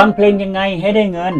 ฟังเพลงยังไงให้ได้เงิน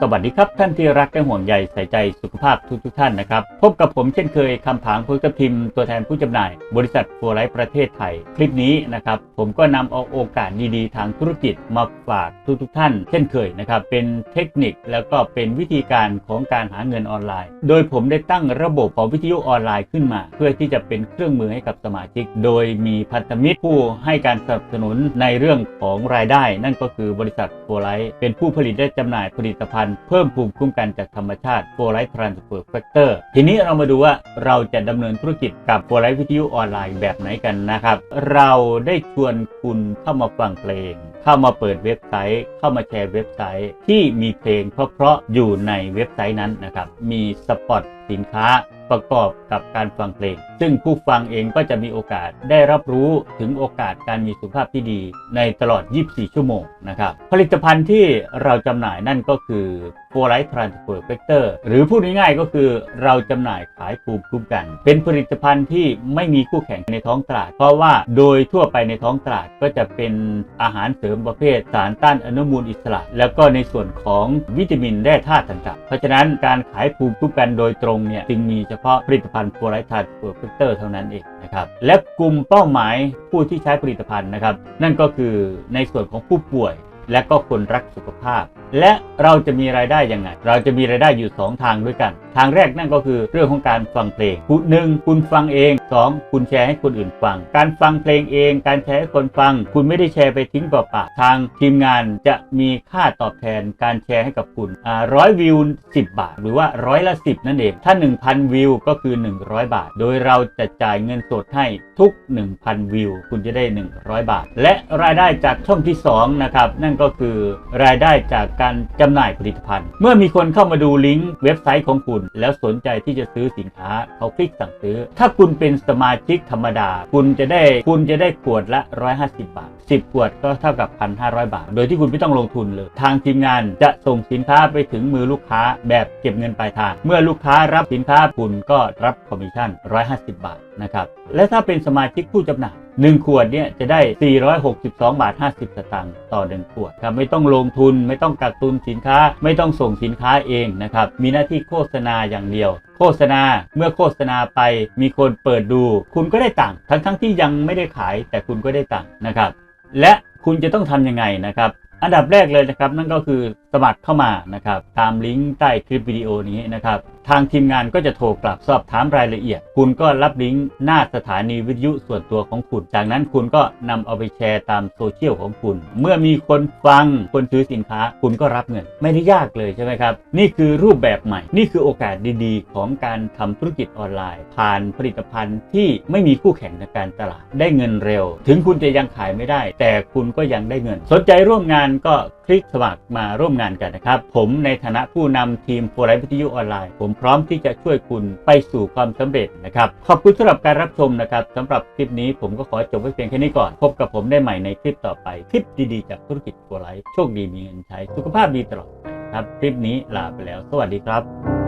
สวัสดีครับท่านที่รักและห่วงใยใส่ใจสุข ภาพทุกทุกท่านนะครับ พบกับผมเช่นเคยคำผางพุทธพิมพ์ตัวแทนผู้จำหน่าย บริษัทฟัวไลท์ประเทศไทย คลิปนี้นะครับ ผมก็นำเอาโอกาสดีๆ ทางธุรกิจมาฝากทุกทุกท่าน เช่นเคยนะครับ เป็นเทคนิคแล้วก็เป็นวิธีการของการหาเงินออนไลน์ โดยผมได้ตั้งระบบของวิทยุออนไลน์ขึ้นมา เพื่อที่จะเป็นเครื่องมือให้กับสมาชิก โดยมีพันธมิตรผู้ให้การสนับสนุนในเรื่องของรายได้ นั่นก็คือบริษัท ฟไลท์เป็นผู้ผลิตและจำหน่ายผลิตภัณฑ์เพิ่มภูมิคุ้มกันจากธรรมชาติ f o r Life Transfer Factor ทีนี้เรามาดูว่าเราจะดำเนินธุรกิจกับ f o r Life วิทยุออนไลน์แบบไหนกันนะครับ เราได้ชวนคุณเข้ามาฟังเพลง เข้ามาเปิดเว็บไซต์ เข้ามาแชร์เว็บไซต์ที่มีเพลงเพราะๆอยู่ในเว็บไซต์นั้นนะครับมีสปอตสินค้า ประกอบกับการฟังเพลง ซึ่งผู้ฟังเองก็จะมีโอกาสได้รับรู้ถึงโอกาสการมีสุขภาพที่ดีในตลอด 24 ชั่วโมงนะครับ ผลิตภัณฑ์ที่เราจำหน่ายนั่นก็คือ f o r Life Transfer Factor หรือพูดง่ายๆก็คือเราจำหน่ายขายภูมิคุ้มกัน เป็นผลิตภัณฑ์ที่ไม่มีคู่แข่งในท้องตลาด เพราะว่าโดยทั่วไปในท้องตลาดก็จะเป็นอาหารเสริมประเภทสารต้านอนุมูลอิสระ แล้วก็ในส่วนของวิตามินแร่ธาตุต่างๆ เพราะฉะนั้นการขายภูมิคุ้มกันโดยตรงเนี่ยจึงมีเฉพาะผลิตภัณฑ์ f o r Life Transfer Factor เท่านั้นเองนะครับและกลุ่มเป้าหมายผู้ที่ใช้ผลิตภัณฑ์นะครับนั่นก็คือในส่วนของผู้ป่วย และก็คนรักสุขภาพ และเราจะมีรายได้ยังไง เราจะมีรายได้อยู่ 2 ทางด้วยกัน ทางแรกนั่นก็คือเรื่องของการฟังเพลงคุณหนึ่งคุณฟังเอง 2 คุณแชร์ให้คนอื่นฟัง การฟังเพลงเอง การแชร์ให้คนฟัง คุณไม่ได้แชร์ไปทิ้งเปล่าๆทางทีมงานจะมีค่าตอบแทนการแชร์ให้กับคุณร้อยวิว 10 บาท หรือว่าร้อยละ 10 นั่นเอง ถ้า 1,000 วิวก็คือ 100 บาท โดยเราจะจ่ายเงินสดให้ทุก 1,000 วิว คุณจะได้ 100 บาท และรายได้จากช่องที่2นะครับนั่นก็คือ รายได้จากการจำหน่ายผลิตภัณฑ์ เมื่อมีคนเข้ามาดูลิงก์เว็บไซต์ของคุณ แล้วสนใจที่จะซื้อสินค้าเขาคลิกสั่งซื้อ ถ้าคุณเป็นสมาชิกธรรมดา คุณจะได้คุณจะได้ขวดละ 150 บาท 10 ขวดก็เท่ากับ 1,500 บาท โดยที่คุณไม่ต้องลงทุนเลย ทางทีมงานจะส่งสินค้าไปถึงมือลูกค้าแบบเก็บเงินปลายทาง เมื่อลูกค้ารับสินค้าคุณก็รับคอมมิชชั่น 150 บาทนะครับและถ้าเป็นสมาชิกผู้จำหน่าย 1 ขวดเนี่ยจะได้ 462 บาท 50 สตางค์ต่อ 1 ขวดครับไม่ต้องลงทุนไม่ต้องกักตุนสินค้า ไม่ต้องส่งสินค้าเองนะครับ มีหน้าที่โฆษณาอย่างเดียว โฆษณาเมื่อโฆษณาไปมีคนเปิดดู คุณก็ได้ตังค์ทั้งทั้งที่ยังไม่ได้ขายแต่คุณก็ได้ตังค์นะครับ และคุณจะต้องทำยังไงนะครับ อันดับแรกเลยนะครับ นั่นก็คือ สมัครเข้ามานะครับตามลิงก์ใต้คลิปวิดีโอนี้นะครับทางทีมงานก็จะโทรกลับสอบถามรายละเอียด คุณก็รับลิงก์หน้าสถานีวิทยุส่วนตัวของคุณ จากนั้นคุณก็นำเอาไปแชร์ตามโซเชียลของคุณ เมื่อมีคนฟังคนซื้อสินค้า คุณก็รับเงิน ไม่ได้ยากเลยใช่ไหมครับ นี่คือรูปแบบใหม่ นี่คือโอกาสดีๆ ของการทำธุรกิจออนไลน์ ผ่านผลิตภัณฑ์ที่ไม่มีคู่แข่งในการตลาด ได้เงินเร็ว ถึงคุณจะยังขายไม่ได้ แต่คุณก็ยังได้เงิน สนใจร่วมงานก็คลิกสมัครมาร่วมงานกันนะครับ ผมในฐานะผู้นำทีมโฟร์ไลฟ์วิทยุออนไลน์ ผมพร้อมที่จะช่วยคุณไปสู่ความสำเร็จนะครับ ขอบคุณสำหรับการรับชมนะครับสำหรับคลิปนี้ผมก็ขอจบไว้เพียงแค่นี้ก่อน พบกับผมได้ใหม่ในคลิปต่อไป คลิปดีๆจากธุรกิจโฟร์ไลฟ์โชคดีมีเงินใช้ สุขภาพดีตลอดไปครับ คลิปนี้ลาไปแล้ว สวัสดีครับ